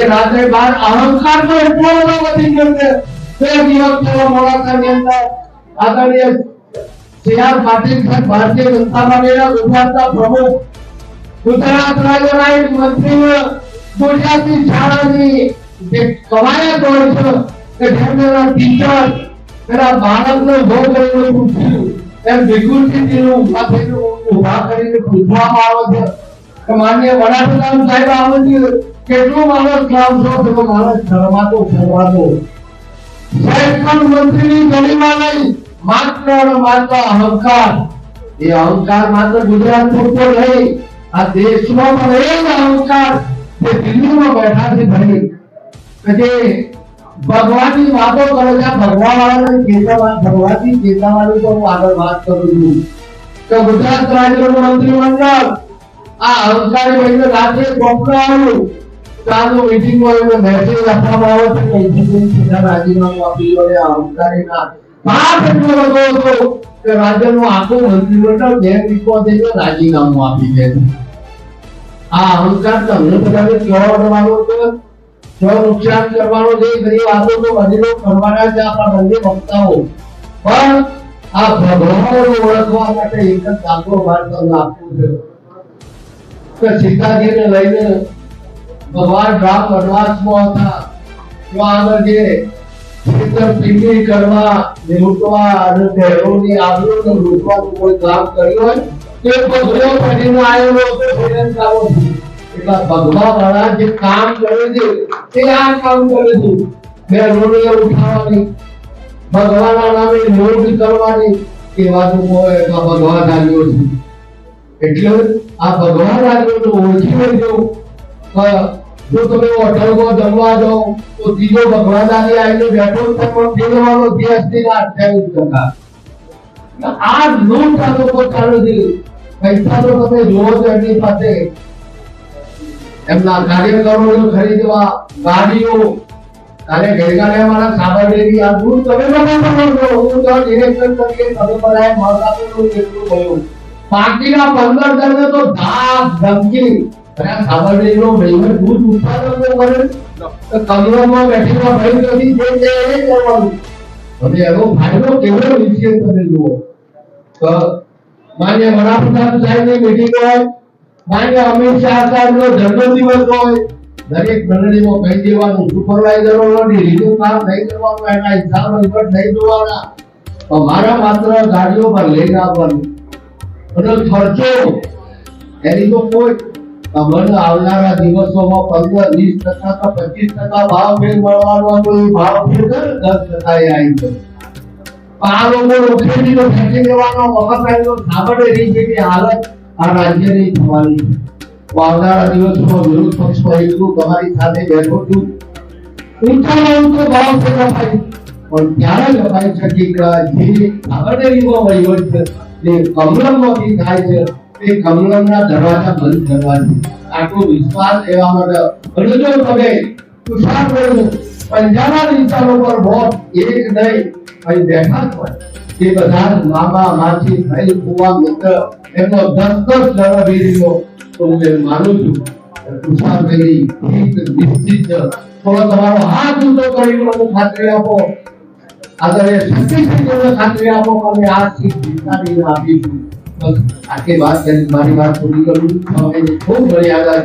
કે રાત્રે બાર અહંકાર તો એટલો બધો વધી ગયો છે. બે દિવસ પહેલા મોડાસાની અંદર આદરણીય સી આર પાટીલ સાહેબ ભારતીય જનતા પાર્ટીના ગુજરાતના પ્રમુખ ગુજરાત રાજ્યના એક મંત્રી ગુજરાતી શાળાની જે કવાયત હોય છે કે જેમના ટીચર, એના બાળકને ભોગ કરીને પૂછ્યું એમ વિકૃતિનું ઊભા થઈને ઊભા કરીને પૂછવામાં આવે છે માન્ય વડાપ્રધાન સાહેબ આવે છે કેટલું માણસ લાવશો તો માણસ શરમાતો ફરવાતો સાહેબ પણ મંત્રીની ગરિમા નહીં. માત્ર માત્ર અહંકાર. એ અહંકાર માત્ર ગુજરાત પૂરતો નહીં. આ દેશમાં પણ એ જ અહંકાર જે દિલ્હીમાં બેઠા છે ભાઈ. કે જે ભગવાનની વાતો કરે છે ભગવાન વાળાને ચેતવા ભગવાનની ચેતાવાની તો હું આગળ વાત કરું છું. તો ગુજરાત રાજ્યનું મંત્રીમંડળ આ અહંકારી ભાઈને રાત્રે કોપરા આવ્યું ચાલુ હોય એમને મેસેજ આપવામાં આવે છે કે એન્જિનિયરિંગ સીધા રાજીનામું આપી દો એ અહંકારીના પાપ એટલો બધો હતો કે રાજ્યનું આખું મંત્રીમંડળ બે વીકમાં થઈને રાજીનામું આપી દે આ અહંકાર તમને બધાને કેવો કરવાનો છે. જો નુકસાન કરવાનો છે બધી વાતો તો વડીલો કરવાના છે, આપણા બંને વક્તાઓ. પણ આ ભગવાનને ઓળખવા માટે એક જ દાખલો ભાર તમને આપવું છે. કે સીતાજીને લઈને ભગવાન રામ વનવાસમાં હતા. તો આગળ જે છેતરપિંડી તે. એટલે આ કામ કરે છે. બહેનોને ઉઠાવવાની, ભગવાનના નામે લૂંટ કરવાની એ વાતો કોઈ ભગવાન આવ્યો છે. એટલે આ ભગવાન આવ્યો તો ઓળખી લેજો. જો તમે હોટલમાં જમવા જાઓ તો ત્રીજો ભગવાન આવી આવીને બેઠો પણ ફેરવાનો જીએસટી ના અઠ્યાવીસ ટકા. આ લૂંટ આ લોકો ચાલુ છે પૈસા તો તમે જોવો છો એમની પાસે. એમના કાર્યકરો ખરીદવા ગાડીઓ. અને ગઈકાલે અમારા સાબરડેરી આ દૂર તમે બધા પણ હું તો ડિરેક્ટર તરીકે તમે બધાએ મત આપેલું એટલું બાકીના પંદર જણને તો ધાક ધમકી અને આ સાબરડેરીનો વહીવટ દૂધ ઉત્પાદન કરે તો કમરામાં બેઠેલા ભાઈ નથી જે છે એ કરવાનું. અને એનો ફાયદો કેવડો વિશે તમે જુઓ. તો માન્ય વડાપ્રધાન સાહેબની મીટિંગ હોય માન્ય અમિત શાહ સાહેબનો જન્મદિવસ હોય દરેક મંડળીમાં કહી દેવાનું સુપરવાઇઝરો નથી લીધું કામ નહીં કરવાનું એના હિસાબ વહીવટ નહીં જોવાના. તો મારા માત્ર ગાડીઓ પર લઈને આવવાનું. અને ખર્ચો એની તો કોઈ તમને આવનારા દિવસોમાં પંદર, વીસ ટકા તો પચીસ ટકા ભાવ ફેર મળવાનો હતો એ ભાવ ફેર દસ ટકા એ આવી ગયો આ લોકો રોકેડીનો ફેંકી દેવાનો આવ્યો સાંભળે રહી છે કે હાલત આ રાજ્યની થવાની આવનારા દિવસોમાં વિરોધ પક્ષમાં એટલું તમારી સાથે બેઠો છું. ઊંચામાં ઊંચો ભાવ છે કપાઈ પણ ત્યારે કપાઈ શકે કે જે સાબરડેરીમાં વહીવટ છે જે કમલમમાંથી થાય છે. તે કમલમના દરવાજા બંધ કરવાની. આટલો વિશ્વાસ એવા માટે અને જો તમે તુષાર કર્યું પંજાબના વિસ્તારો પર વોટ એક નહીં, અહીં બેઠા હોય. તે બધા મામા માસી ભાઈ કુવા મિત્ર, એમનો દસ દસ જણ તો હું એમ માનું છું તુષારભાઈ એક નિશ્ચિત થોડો તમારો હાથ ઊંચો કરી મને ખાતરી આપો. આદરણીય શક્તિસિંહજીને ખાતરી આપો અમે આ સીટ જીતાડીને આપીશું. આટલી વાત મારી વાત પૂરી કરું છું ખૂબ મર્યાદા.